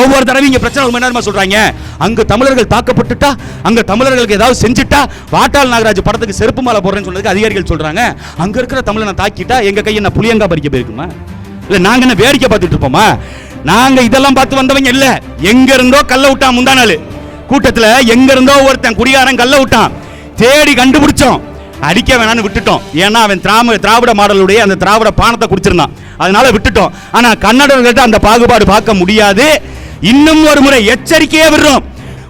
ஒவ்வொரு தடவையும் இங்க பிரச்சனை ரொம்ப நேரமா சொல்றாங்க? அங்க தமிழர்கள் தாக்கப்பட்டுட்டா அங்க தமிழர்களுக்கு ஏதாவது செஞ்சுட்டா வாட்டாள் நாகராஜ் படத்துக்கு செருப்பு மாலை போடுறேன்னு சொன்னதுக்கு அதிகாரிகள் சொல்றாங்க. அங்க இருக்கிற தமிழனை தாக்கிட்டா எங்க கையை என்ன புளியங்கா பறிக்க போயிருக்குமா? இல்ல நாங்க என்ன வேடிக்கை பார்த்துட்டு இருப்போமா? நாங்க இதெல்லாம் பார்த்து வந்தவங்க இல்ல. எங்க இருந்தோ கல்ல விட்டான் முந்தா நாள். கூட்டத்துல எங்க இருந்தோ ஒருத்தன் குடியாரன் கல்ல விட்டான். தேடி கண்டுபிடிச்சோம். அடிக்க வேணாம்னு விட்டுட்டோம். ஏன்னா அவன் திராம திராவிட மாடலுடைய அந்த திராவிட பானத்தை குடிச்சிருந்தான். அதனால விட்டுட்டோம். ஆனா கன்னடர்கள்ட்ட அந்த பாகுபாடு பார்க்க முடியாது. இன்னும் ஒரு முறை எச்சரிக்கையே விடுறோம்.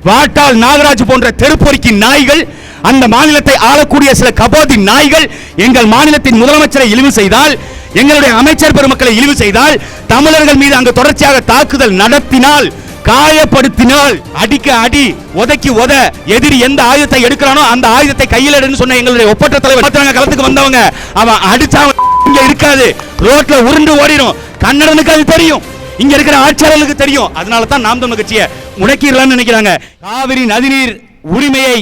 வாட்டால் நாகராஜ் போன்ற தெருப்பொறுக்கி நாய்கள் அந்த மாநிலத்தை ஆளக்கூடிய சில கபோதி நாய்கள் எங்கள் மாநிலத்தின் முதலமைச்சரை இழிவு செய்தால் எங்களுடைய அமைச்சர் பெருமக்களை இழிவு செய்தால் தமிழர்கள் மீது அங்கு தொடர்ச்சியாக தாக்குதல் நடத்தினால் காயப்படுத்தினால் அடிக்க அடி உதைக்கு உத எதிரி எந்த ஆயுதத்தை எடுக்கிறானோ அந்த ஆயுதத்தை கையில் எடுன்னு சொன்ன எங்களுடைய ஒப்பற்ற தலைவர். களத்துக்கு வந்தவங்க. அவன் அடிச்சா இங்க இருக்காது. ரோட்ல உருண்டு ஓடிடும் கன்னடனுக்கு அது தெரியும். இங்க இருக்கிற ஆட்சியாளர்களுக்கு தெரியும். அதனால தான் நாம் தமிழ் கட்சியை முடக்கிடலாம்னு நினைக்கிறாங்க. காவிரி நதிநீர் உரிமையை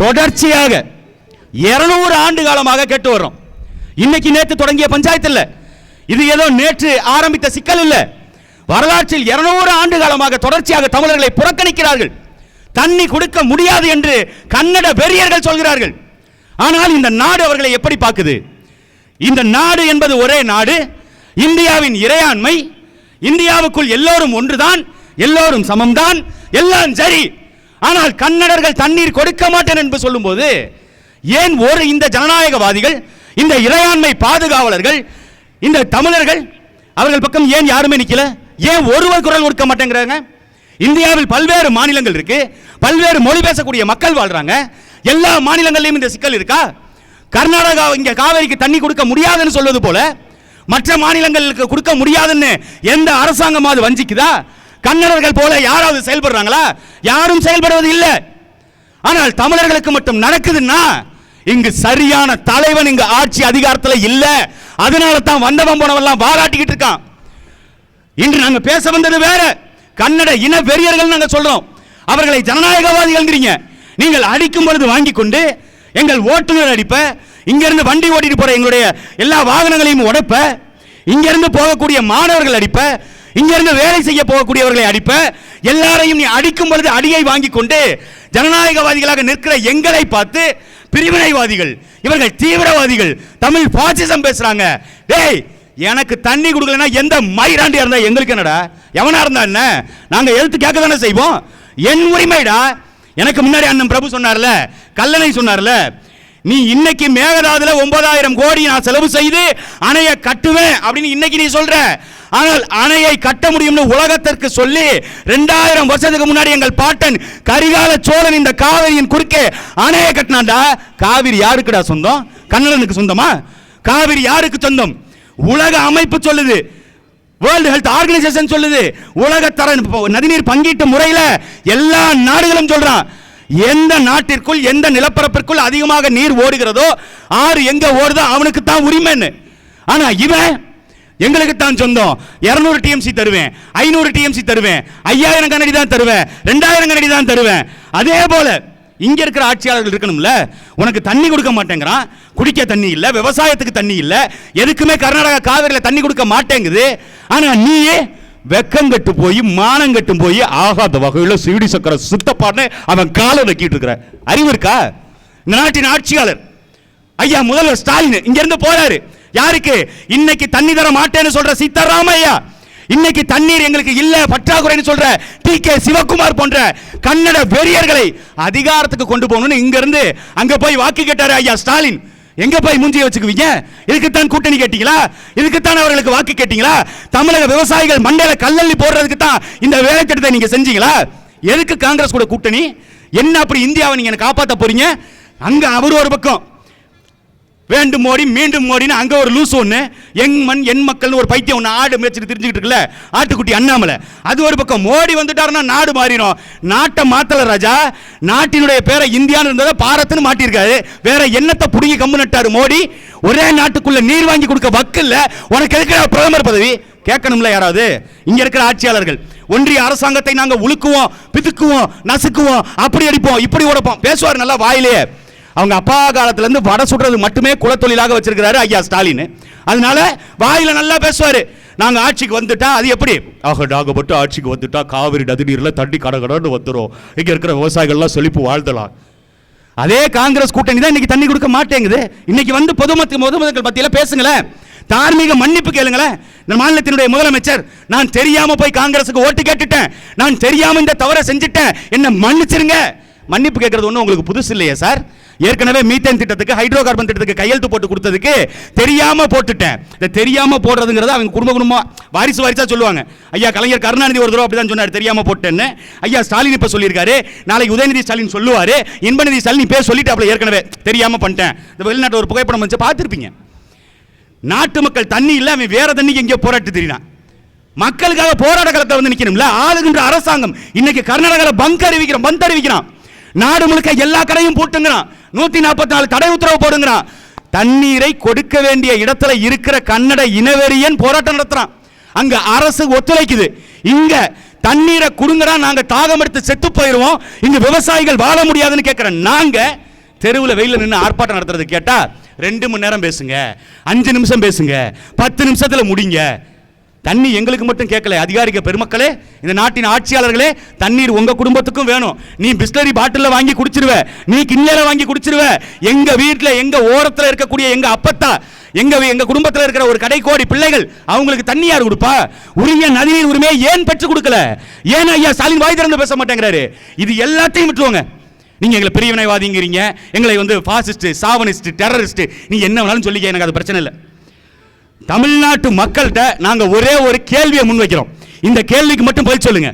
தொடர்ச்சியாக 200 ஆண்டு காலமாக கேட்டு வர்றோம். இன்னைக்கு நேற்று தொடங்கிய பஞ்சாயத்து இல்லை. இது ஏதோ நேற்று ஆரம்பித்த சிக்கல் இல்லை. வரலாற்றில் 200 ஆண்டு காலமாக தொடர்ச்சியாக தமிழர்களை புறக்கணிக்கிறார்கள். தண்ணி கொடுக்க முடியாது என்று கன்னட வெறியர்கள் சொல்கிறார்கள். ஆனால் இந்த நாடு அவர்களை எப்படி பார்க்குது? இந்த நாடு என்பது ஒரே நாடு இந்தியாவின் இறையாண்மை இந்தியாவுக்குள் எல்லோரும் ஒன்றுதான் எல்லோரும் சமம்தான் எல்லாம் சரி. ஆனால் கன்னடர்கள் தண்ணீர் கொடுக்க மாட்டேன் என்று சொல்லும்போது ஏன் ஒரு இந்த ஜனநாயகவாதிகள் இந்த இறையாண்மை பாதுகாவலர்கள் இந்த தமிழர்கள் அவர்கள் பக்கம் ஏன் யாருமே நிற்கல ஏன் ஒருவர் குரல் கொடுக்க மாட்டேங்கிறாங்க? இந்தியாவில் பல்வேறு மாநிலங்கள் இருக்கு. பல்வேறு மொழி பேசக்கூடிய மக்கள் வாழ்றாங்க. எல்லா மாநிலங்களிலும் இந்த சிக்கல் இருக்கா? கர்நாடகா இங்க காவேரிக்கு தண்ணி கொடுக்க முடியாதுன்னு சொல்வது போல மற்ற மாநிலங்களுக்கு கொடுக்க முடியாதுன்னு எந்த அரசாங்கமாவது வஞ்சிக்குதா? கன்னடர்கள் போல யாராவது செயல்படுறாங்களா? யாரும் செயல்படுவது இல்லை. ஆனால் தமிழர்களுக்கு மட்டும் நடக்குதுன்னா இங்கு சரியான தலைவன் இங்கு ஆட்சி அதிகாரத்தில் இல்லை. அதனால தான் வந்தவன் போனவெல்லாம் பாராட்டிக்கிட்டு இருக்கான். இன்று நாங்க பேச வந்தது வேற. கன்னட இன பெரியர்கள் நாங்க சொல்றோம். அவர்களை ஜனநாயகவாதிகள்ங்கிறீங்க. நீங்கள் அடிக்கும் பொழுது வாங்கி கொண்டு எங்கள் ஓட்டுநர் அடிப்ப இங்கிருந்து வண்டி ஓட்டிட்டு போற எங்களுடைய எல்லா வாகனங்களையும் உடைப்ப இங்கிருந்து போகக்கூடிய மாணவர்கள் அடிப்ப இங்கிருந்து வேலை செய்ய போகக்கூடியவர்களை அடிப்ப எல்லாரையும் நீ அடிக்கும் பொழுது அடியை வாங்கி கொண்டு ஜனநாயகவாதிகளாக நிற்கிற எங்களை பார்த்து பிரிவினைவாதிகள் இவர்கள் தீவிரவாதிகள் தமிழ் பாசிசம் பேசுறாங்க. டேய் எனக்கு தண்ணி கொடுக்கலன்னா எந்த மயிராண்டியா இருந்தா எங்களுக்கு என்னடா? எவனா இருந்தா என்ன? நாங்க எழுத்து கேட்க தானே செய்வோம். என் உரிமைடா. எனக்கு முன்னாடி அண்ணன் பிரபு சொன்னார்ல கல்லணை சொன்னார்ல நீ இன்னைக்கு மேகதாதுல ஒன்பதாயிரம் கோடி நான் செலவு செய்து அணையை கட்டுவேன் அப்படின்னு இன்னைக்கு நீ சொல்ற. ஆனால் அணையை கட்ட முடியும்னு உலகத்திற்கு சொல்லி ரெண்டாயிரம் வருஷத்துக்கு முன்னாடி எங்கள் பாட்டன் கரிகால சோழன் இந்த காவிரியின் குறுக்கே அணையை கட்டினாண்டா காவிரி யாருக்குடா சொந்தம்? கண்ணனுக்கு சொந்தமா? காவிரி யாருக்கு சொந்தம்? உலக அமைப்பு சொல்லுது. வேர்ல்டு ஹெல்த் ஆர்கனைசேஷன் சொல்லுது. உலகத்தர நதிநீர் பங்கீட்டு முறையில் எல்லா நாடுகளும் சொல்றான். எந்த நாட்டிற்குள் எந்த நிலப்பரப்பிற்குள் அதிகமாக நீர் ஓடுகிறதோ ஆறு எங்க ஓடுதோ அவனுக்கு தான் உரிமைன்னு. ஆனா இவன் எங்களுக்கு தான் சொந்தம். 200 டிஎம்சி தருவேன் ஐநூறு டிஎம்சி தருவேன் ஐயாயிரம் கண்ணடி தான் தருவேன் ரெண்டாயிரம் கனடி தான் தருவேன். அதே போல இங்கே இருக்கிற ஆட்சியாளர்கள் இருக்கணும்ல உனக்கு தண்ணி கொடுக்க மாட்டேங்கிறான். குடிக்க தண்ணி இல்லை விவசாயத்துக்கு தண்ணி இல்லை எதுக்குமே கர்நாடகா காவிரியில் தண்ணி கொடுக்க மாட்டேங்குது. ஆனால் நீயே வெக்கம் கட்டு போய் மானம் கட்டு போய் ஆகாத வகையில் சீடி சக்கர சுத்தப்பான்னு அவன் காலை வைக்கிட்டு இருக்கிற. அறிவு இருக்கா? இந்த நாட்டின் ஆட்சியாளர். ஐயா முதல்வர் ஸ்டாலின் இங்கிருந்து போறாரு. யாருக்கு? இன்னைக்கு தண்ணி தர மாட்டேன்னு சொல்ற ஐயா இன்னைக்கு தண்ணீர் எங்களுக்கு இல்ல பற்றாக்குறைன்னு சொல்ற டி கே சிவகுமார் போன்ற கன்னட வெறியர்களை அதிகாரத்துக்கு கொண்டு போகணும்னு இங்க இருந்து அங்க போய் வாக்கு கேட்டாரு ஐயா ஸ்டாலின். எங்க போய் மூஞ்சியை வச்சுக்குவீங்க? இதுக்குத்தான் கூட்டணி கேட்டீங்களா? இதுக்குத்தான் அவர்களுக்கு வாக்கு கேட்டீங்களா? தமிழக விவசாயிகள் மண்டையில கல்லள்ளி போடுறதுக்கு தான் இந்த வேலை திட்டத்தை நீங்க செஞ்சீங்களா? எதுக்கு காங்கிரஸ் கூட கூட்டணி? என்ன அப்படி இந்தியாவை நீங்க காப்பாற்ற போறீங்க? அங்க அவர் ஒரு பக்கம். வேண்டும் மோடி மீண்டும் மோடின்னு அங்க ஒரு லூஸ் ஒண்ணு. எங் மண் என் மக்கள்னு ஒரு பைத்தியம் ஒண்ணு ஆடு மேய்ச்சிட்டு தெரிஞ்சுக்கிட்டு இருக்குல்ல ஆட்டுக்குட்டி அண்ணாமலை. அது ஒரு பக்கம் மோடி வந்துட்டாருன்னா நாடு மாறிடும். நாட்டை மாத்தல ராஜா நாட்டினுடைய பேரை இந்தியான்னு இருந்ததை பாரத்துன்னு மாட்டியிருக்காரு. வேற என்னத்தை புடுங்கி கம்பு நட்டாரு மோடி? ஒரே நாட்டுக்குள்ள நீர் வாங்கி கொடுக்க வக்கு இல்ல. உனக்கு எதுக்கு பிரதமர் பதவி? கேட்கணும்ல யாராவது? இங்க இருக்கிற ஆட்சியாளர்கள். ஒன்றிய அரசாங்கத்தை நாங்கள் உழுக்குவோம் பிதுக்குவோம் நசுக்குவோம் அப்படி அடிப்போம் இப்படி உடைப்போம். பேசுவார் நல்லா வாயிலேயே அவங்க அப்பா காலத்துலேருந்து வடை சுடுறது மட்டுமே குலத்தொழிலாக வச்சிருக்கிறாரு ஐயா ஸ்டாலின். அதனால வாயில நல்லா பேசுவார். நாங்கள் ஆட்சிக்கு வந்துட்டா அது எப்படி? ஆக நாங்க மட்டும் ஆட்சிக்கு வந்துட்டா காவிரி நதிநீர்ல தண்ணி கடகடன்னு வந்துடும் இங்கே இருக்கிற விவசாயிகள்லாம் செழிப்பு வாழ்ந்தலாம் அதே காங்கிரஸ் கூட்டணி தான் இன்னைக்கு தண்ணி கொடுக்க மாட்டேங்குது. இன்னைக்கு வந்து பொதுமக்கள் பொதுமக்கள் மத்தியில் பேசுங்களேன். தார்மீக மன்னிப்பு கேளுங்களேன். இந்த மாநிலத்தினுடைய முதலமைச்சர் நான் தெரியாம போய் காங்கிரஸுக்கு ஓட்டு கேட்டுட்டேன். நான் தெரியாம இந்த தவறை செஞ்சுட்டேன். என்ன மன்னிச்சிருங்க. மன்னிப்பு கேட்கறது ஒன்றும் உங்களுக்கு புதுசு இல்லையா சார். ஏற்கனவே மீத்தேன் திட்டத்துக்கு ஹைட்ரோ கார்பன் திட்டத்துக்கு கையெழுத்து போட்டு கொடுத்ததுக்கு தெரியாம போட்டுட்டேன். இந்த தெரியாம போடுறதுங்கிறது அவங்க குடும்ப குடும்பமா வாரிசு வாரிசா சொல்லுவாங்க. ஐயா கலைஞர் கருணாநிதி ஒரு தடவை அப்படிதான் சொன்னார் தெரியாம போட்டேன்னு. ஐயா ஸ்டாலின் இப்ப சொல்லியிருக்காரு. நாளைக்கு உதயநிதி ஸ்டாலின் சொல்லுவாரு. இன்பநிதி ஸ்டாலின் பேர் சொல்லிட்டு ஏற்கனவே. தெரியாம பண்ணிட்டேன். இந்த வெளிநாட்டு ஒரு புகைப்படம் வந்து பார்த்துருப்பீங்க. நாட்டு மக்கள் தண்ணி இல்லை அவன் வேற தண்ணிக்கு எங்கேயோ போராட்டு தெரியுறான் மக்களுக்காக போராட்ட களத்தில் வந்து நிற்கணும்ல ஆளுகின்ற அரசாங்கம். இன்னைக்கு கர்நாடகாவில் பங்க் அறிவிக்கிறான் பந்த் அறிவிக்கிறான். நாடு முழுக்க எல்லா கடையும் போட்டுங்கிறான். நூத்தி நாற்பத்தி நாலு தடை உத்தரவு போடுங்கிறான் தண்ணீரை கொடுக்க வேண்டிய இடத்துல இருக்கிற கன்னட இனவெறியன் போராட்டம் நடத்துறான். அங்க அரசு ஒத்துழைக்குது. இங்க தண்ணீரை கொடுங்கடா நாங்க தாகம் எடுத்து செத்து போயிருவோம். இங்க விவசாயிகள் வாழ முடியாதுன்னு கேட்கிற நாங்க தெருவில் வெயில நின்று ஆர்ப்பாட்டம் நடத்துறது கேட்டா ரெண்டு மணி நேரம் பேசுங்க அஞ்சு நிமிஷம் பேசுங்க பத்து நிமிஷத்தில் முடிங்க. தண்ணி எங்களுக்கு மட்டும் கேட்கல அதிகாரிக பெருமக்களே இந்த நாட்டின் ஆட்சியாளர்களே தண்ணீர் உங்கள் குடும்பத்துக்கும் வேணும். நீ பிஸ்லரி பாட்டிலில் வாங்கி குடிச்சிருவ நீ கிண்ணல வாங்கி குடிச்சிருவ. எங்கள் வீட்டில் எங்கள் ஓரத்தில் இருக்கக்கூடிய எங்கள் அப்பத்தா எங்கள் எங்கள் குடும்பத்தில் இருக்கிற ஒரு கடைக்கோடி பிள்ளைகள் அவங்களுக்கு தண்ணி யார் கொடுப்பா? உரிய நதிநீர் உரிமையை ஏன் பெற்றுக் கொடுக்கல? ஏன் ஐயா ஸ்டாலின் வாய் திறந்து பேச மாட்டேங்கிறாரு? இது எல்லாத்தையும் விட்டுருவாங்க. நீங்க எங்களை பிரிவினைவாதிங்கிறீங்க எங்களை வந்து ஃபாசிஸ்ட் சாவனிஸ்ட் டெரரிஸ்ட் நீ என்ன வேணாலும் சொல்லிக்க எனக்கு அது பிரச்சனை இல்லை. தமிழ்நாட்டு மக்கள்கிட்ட நாங்க ஒரே ஒரு கேள்வியை முன்வைக்கிறோம். இந்த கேள்விக்கு மட்டும் பதில் சொல்லுங்க.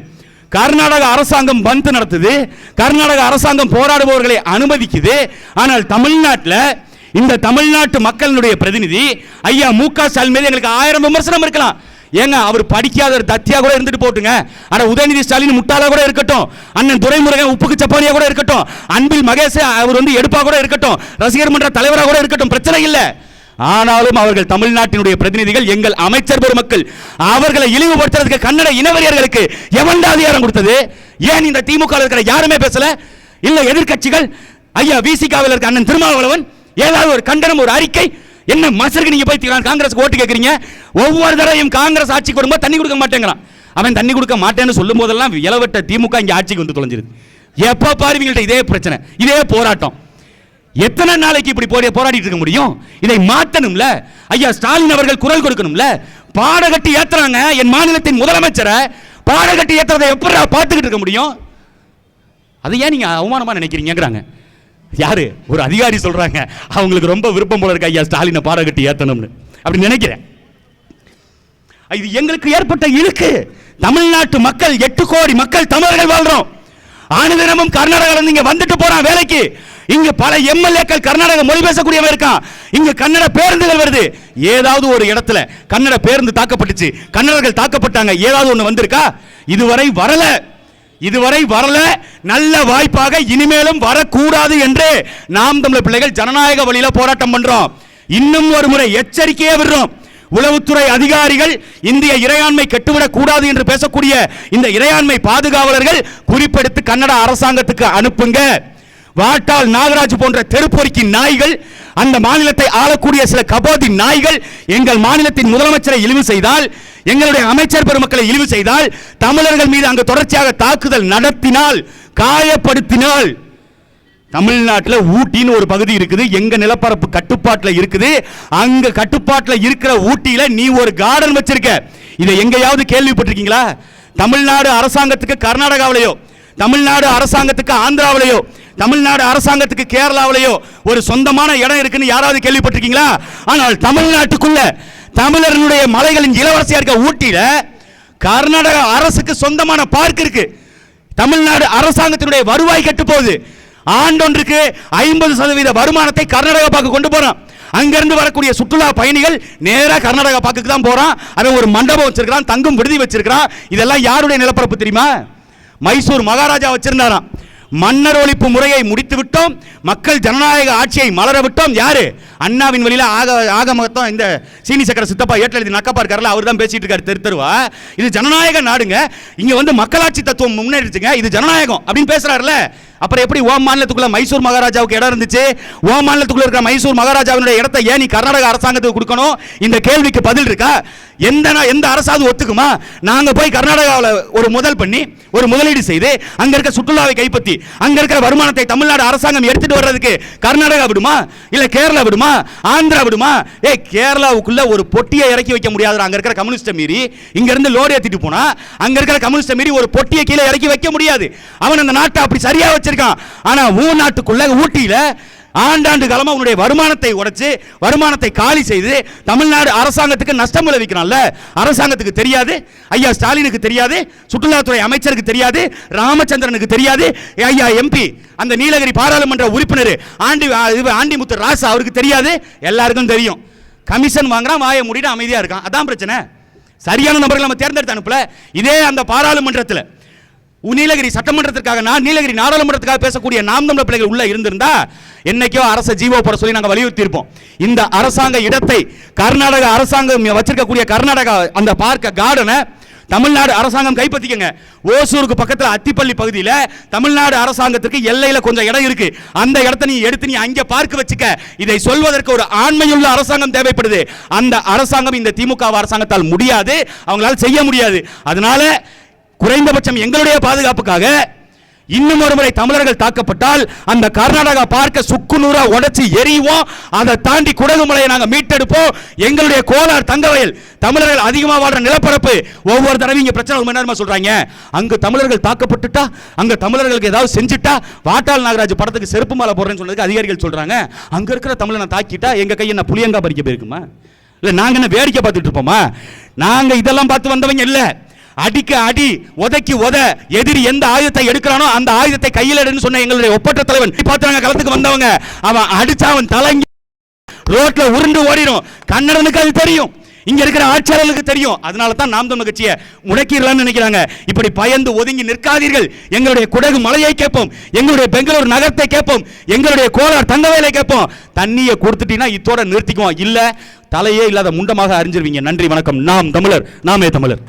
கர்நாடக அரசாங்கம் பந்த் நடத்துது. கர்நாடக அரசாங்கம் போராடுபவர்களை அனுமதிக்குது. ஆனால் தமிழ்நாட்டில் இந்த தமிழ்நாட்டு மக்களினுடைய பிரதிநிதி ஐயா மு க ஸ்டாலின் மீது எங்களுக்கு ஆயிரம் விமர்சனம் இருக்கலாம். ஏங்க அவர் படிக்காத ஒரு தத்தியா கூட இருந்துட்டு போட்டுங்க. ஆனா உதயநிதி ஸ்டாலின் முட்டாளா கூட இருக்கட்டும். அண்ணன் துரைமுருகன் உப்புக்கு சப்பானியா கூட இருக்கட்டும். அன்பில் மகேஷ் அவர் வந்து எடுப்பா கூட இருக்கட்டும். ரசிகர் மன்ற தலைவரா கூட இருக்கட்டும். பிரச்சனை இல்லை. ஆனாலும் அவர்கள் தமிழ்நாட்டினுடைய பிரதிநிதிகள் எங்கள் அமைச்சர் பெருமக்கள் அவர்களை இழிவுபடுத்துறதுக்கு கன்னட இனவரியர்களுக்கு எவன்டா அதிகாரம் கொடுத்தது? ஏன் இந்த திமுக இருக்கிற யாருமே பேசல? இல்ல எதிர்க்கட்சிகள் ஐயா விசிகாவில் இருக்க அண்ணன் திருமாவளவன் ஏதாவது ஒரு கண்டனம் ஒரு அறிக்கை என்ன மசருக்கு நீங்க போய் காங்கிரஸ் ஓட்டு கேட்கறீங்க ஒவ்வொரு தடவையும் காங்கிரஸ் ஆட்சிக்கு வரும்போது தண்ணி கொடுக்க மாட்டேங்கிறான். அவன் தண்ணி கொடுக்க மாட்டேன்னு சொல்லும் போதெல்லாம் இளவட்ட திமுக இங்க ஆட்சிக்கு வந்து தொலைஞ்சிருது. எப்ப பாருவீங்கள்ட்ட இதே பிரச்சனை இதே போராட்டம். எத்தனை நாளைக்கு இப்படி போராடி போராடிட்டு இருக்க முடியும்? இதை மாற்றணும்ல ஐயா ஸ்டாலின் அவர்கள் குரல் கொடுக்கணும்ல. பாடகட்டி ஏத்துறாங்க. என் மாநிலத்தின் முதலமைச்சரை பாடகட்டி ஏத்துறதை எப்படி பார்த்துக்கிட்டு இருக்க முடியும்? அது ஏன் நீங்க அவமானமா நினைக்கிறீங்கிறாங்க யாரு? ஒரு அதிகாரி சொல்றாங்க. அவங்களுக்கு ரொம்ப விருப்பம் போல இருக்கு ஐயா ஸ்டாலினை பாடகட்டி ஏத்தணும்னு. அப்படி நினைக்கிறேன். இது எங்களுக்கு ஏற்பட்ட இழுக்கு. தமிழ்நாட்டு மக்கள் எட்டு கோடி மக்கள் தமிழர்கள் வாழ்றோம். ஆணுதினமும் கர்நாடகால இங்க வந்துட்டு போறான் வேலைக்கு. இங்க பல எம்எல்ஏக்கள் கர்நாடக மொழி பேசக்கூடியவன் இருக்கான். இங்க கன்னட பேருந்துகள் வருது. ஏதாவது ஒரு இடத்துல கன்னட பேருந்து தாக்கப்பட்டுச்சு. கன்னடர்கள் தாக்கப்பட்டாங்க. ஏதாவது ஒண்ணு வந்திருக்கா? இதுவரை வரல. இதுவரை வரல. நல்ல வாய்ப்பாக இனிமேலும் வரக்கூடாது என்று நாம் தமிழர் பிள்ளைகள் ஜனநாயக வழியில போராட்டம் பண்றோம். இன்னும் ஒரு முறை எச்சரிக்கையே விடுறோம். உளவுத்துறை அதிகாரிகள் இந்திய இறையாண்மை கெட்டுவிடக் கூடாது என்று பேசக்கூடிய இந்த இறையாண்மை பாதுகாவலர்கள் குறிப்பெடுத்து கன்னட அரசாங்கத்துக்கு அனுப்புங்க. வாட்டால் நாகராஜ் போன்ற தெருப்பொறிக்கு நாய்கள் அந்த மாநிலத்தை ஆளக்கூடிய சில கபோதி நாய்கள் எங்கள் மாநிலத்தின் முதலமைச்சரை இழிவு செய்தால் எங்களுடைய அமைச்சர் பெருமக்களை இழிவு செய்தால் தமிழர்கள் மீது அங்கு தொடர்ச்சியாக தாக்குதல் நடத்தினால் காயப்படுத்தினால். தமிழ்நாட்டில் ஊட்டின்னு ஒரு பகுதி இருக்குது எங்க நிலப்பரப்பு கட்டுப்பாட்டில் இருக்குது அங்க கட்டுப்பாட்டில் இருக்கிற ஊட்டியில நீ ஒரு கார்டன் வச்சிருக்க. இதை எங்கேயாவது கேள்விப்பட்டிருக்கீங்களா? தமிழ்நாடு அரசாங்கத்துக்கு கர்நாடகாவிலேயோ தமிழ்நாடு அரசாங்கத்துக்கு ஆந்திராவிலேயோ தமிழ்நாடு அரசாங்கத்துக்கு கேரளாவிலேயோ ஒரு சொந்தமான இடம் இருக்குன்னு யாராவது கேள்விப்பட்டிருக்கீங்களா? ஆனால் தமிழ்நாட்டுக்குள்ள தமிழர்களுடைய மலைகளின் இளவரசியா இருக்க ஊட்டியில கர்நாடக அரசுக்கு சொந்தமான பார்க் இருக்கு. தமிழ்நாடு அரசாங்கத்தினுடைய வருவாய் கெட்டு போகுது ஆண்டொன்றுக்கு ஐம்பது சதவீத வருமானத்தை கர்நாடகா பார்க்க கொண்டு போறோம் அங்கிருந்து வரக்கூடிய சுற்றுலா பயணிகள் நேராக கர்நாடகா பார்க்குக்கு தான் போறான். அவன் ஒரு மண்டபம் வச்சிருக்கிறான் தங்கும் விடுதி வச்சிருக்கிறான். இதெல்லாம் யாருடைய நிலப்பரப்பு தெரியுமா? மைசூர் மகாராஜா வச்சிருந்தாராம். மன்னர் ஒழிப்பு முறையை முடித்து விட்டோம் மக்கள் ஜனநாயக ஆட்சியை மலர விட்டோம் யாரு? அண்ணாவின் வழியில் ஆக ஆக மொத்தம் இந்த சீனி சக்கர சித்தப்பா ஏற்றெழுதி நக்கப்பா இருக்கார்ல அவர் தான் பேசிட்டு இருக்காரு தெரு தெருவா? இது ஜனநாயக நாடுங்க. இங்க வந்து மக்களாட்சி தத்துவம் முன்னேறிச்சுங்க இது ஜனநாயகம் அப்படின்னு பேசுறாருல அப்புறம் எப்படி ஓ மாநிலத்துக்குள்ள மைசூர் மகாராஜாவுக்கு இடம் இருந்துச்சு? ஓம் மாநிலத்துக்குள்ள இருக்கிற மைசூர் மகாராஜாவினுடைய இடத்தை ஏன் நீ கர்நாடக அரசாங்கத்துக்கு கொடுக்கணும்? இந்த கேள்விக்கு பதில் இருக்கா? எந்த எந்த அரசாவது ஒத்துக்குமா? நாங்கள் போய் கர்நாடகாவில் ஒரு முதல் பண்ணி ஒரு முதலீடு செய்து அங்கே இருக்க சுற்றுலாவை கைப்பற்றி அங்கே இருக்கிற வருமானத்தை தமிழ்நாடு அரசாங்கம் எடுத்துட்டு வர்றதுக்கு கர்நாடகா விடுமா? இல்லை கேரளா விடுமா? ஆந்திரா விடுமா? ஏ கேரளாவுக்குள்ள ஒரு பொட்டியை இறக்கி வைக்க முடியாது அங்கே இருக்கிற கம்யூனிஸ்ட மீறி இங்கேருந்து லோடு ஏற்றிட்டு போனால் அங்கே இருக்கிற கம்யூனிஸ்ட மீறி ஒரு பொட்டியை கீழே இறக்கி வைக்க முடியாது. அவன் அந்த நாட்டை அப்படி சரியாக வச்சிருக்கான். ஆனால் ஊ நாட்டுக்குள்ள ஊட்டியில் ஆண்டாண்டு காலமா உன்னுடைய வருமானத்தை உடைச்சு வருமானத்தை காலி செய்து தமிழ்நாடு அரசாங்கத்துக்கு நஷ்டம் விளைவிக்கிறான்ல? அரசாங்கத்துக்கு தெரியாது ஐயா ஸ்டாலினுக்கு தெரியாது சுற்றுலாத்துறை அமைச்சருக்கு தெரியாது ராமச்சந்திரனுக்கு தெரியாது. ஐயா எம்பி அந்த நீலகிரி பாராளுமன்ற உறுப்பினர் ஆண்டி ஆண்டி ஆண்டிமுத்து ராசா அவருக்கு தெரியாது எல்லாருக்கும் தெரியும். கமிஷன் வாங்குறான் வாயை மூடிட்டு அமைதியாக இருக்கான். அதான் பிரச்சனை. சரியான நபர்களை நம்ம தேர்ந்தெடுத்து அனுப்பல. இதே அந்த பாராளுமன்றத்தில். நீலகிரி சட்டமன்றத்திற்காக நான் நீலகிரி நாடாளுமன்றத்துக்காக பேசக்கூடிய நாம் தமிழர் பிள்ளைகள் உள்ள இருந்திருந்தா என்னைக்கோ அரச ஜீவோ போட சொல்லி நாங்கள் வலியுறுத்தி இருப்போம் இந்த அரசாங்க இடத்தை கர்நாடக அரசாங்கம் வச்சிருக்கக்கூடிய கர்நாடகா அந்த பார்க்க கார்டனை தமிழ்நாடு அரசாங்கம் கைப்பற்றிக்கங்க. ஓசூருக்கு பக்கத்தில் அத்திப்பள்ளி பகுதியில் தமிழ்நாடு அரசாங்கத்திற்கு எல்லையில் கொஞ்சம் இடம் இருக்கு. அந்த இடத்த நீ எடுத்து நீ அங்கே பார்க்க வச்சுக்க. இதை சொல்வதற்கு ஒரு ஆண்மையுள்ள அரசாங்கம் தேவைப்படுது. அந்த அரசாங்கம் இந்த திமுக அரசாங்கத்தால் முடியாது. அவங்களால செய்ய முடியாது. அதனால குறைந்தபட்சம் எங்களுடைய பாதுகாப்புக்காக இன்னும் ஒரு முறை தமிழர்கள் தாக்கப்பட்டால் அந்த கர்நாடகா பார்க்க சுக்கு நூறா உடைச்சு எரிவோம் அதை தாண்டி குடகுமலையை நாங்கள் மீட்டெடுப்போம். எங்களுடைய கோலார் தங்கவயல் தமிழர்கள் அதிகமாக வாழ்ற நிலப்பரப்பு ஒவ்வொரு தடவை இங்கே பிரச்சனை ரொம்ப சொல்கிறாங்க அங்கே தமிழர்கள் தாக்கப்பட்டுட்டா? அங்கே தமிழர்களுக்கு ஏதாவது செஞ்சுட்டா? வாட்டாள் நாகராஜ் படத்துக்கு செருப்பு மாலை போடுறேன்னு சொன்னதுக்கு அதிகாரிகள் சொல்கிறாங்க அங்கே இருக்கிற தமிழனை தாக்கிட்டா எங்கள் கையை என்ன புளியங்கா பறிக்க போயிருக்குமா? இல்லை நாங்கள் என்ன வேடிக்கை பார்த்துட்டு இருப்போமா? நாங்கள் இதெல்லாம் பார்த்து வந்தவங்க இல்லை. அடிக்க அடி உதைக்கு உத எதிரி எந்த ஆயுதத்தை எடுக்கிறானோ அந்த ஆயுதத்தை கையில் எடுன்னு சொன்ன எங்களுடைய ஒப்பற்ற தலைவன். பார்த்தாங்க களத்துக்கு வந்தவங்க. அவன் அடிச்சா அவன் தலைங்கி ரோட்ல உருண்டு ஓடிடும் கன்னடனுக்கு அது தெரியும். இங்க இருக்கிற ஆட்சியாளர்களுக்கு தெரியும். அதனால தான் நாம் தமிழ் கட்சியை முடக்கிடலாம்னு நினைக்கிறாங்க. இப்படி பயந்து ஒதுங்கி நிற்காதீர்கள். எங்களுடைய குடகு மலையை கேட்போம். எங்களுடைய பெங்களூர் நகரத்தை கேட்போம். எங்களுடைய கோலார் தங்கவேலை கேட்போம். தண்ணியை கொடுத்துட்டீங்கன்னா இத்தோட நிறுத்திக்குவோம். இல்ல தலையே இல்லாத முண்டமாக அறிஞ்சிருவீங்க. நன்றி வணக்கம். நாம் தமிழர் நாமே தமிழர்.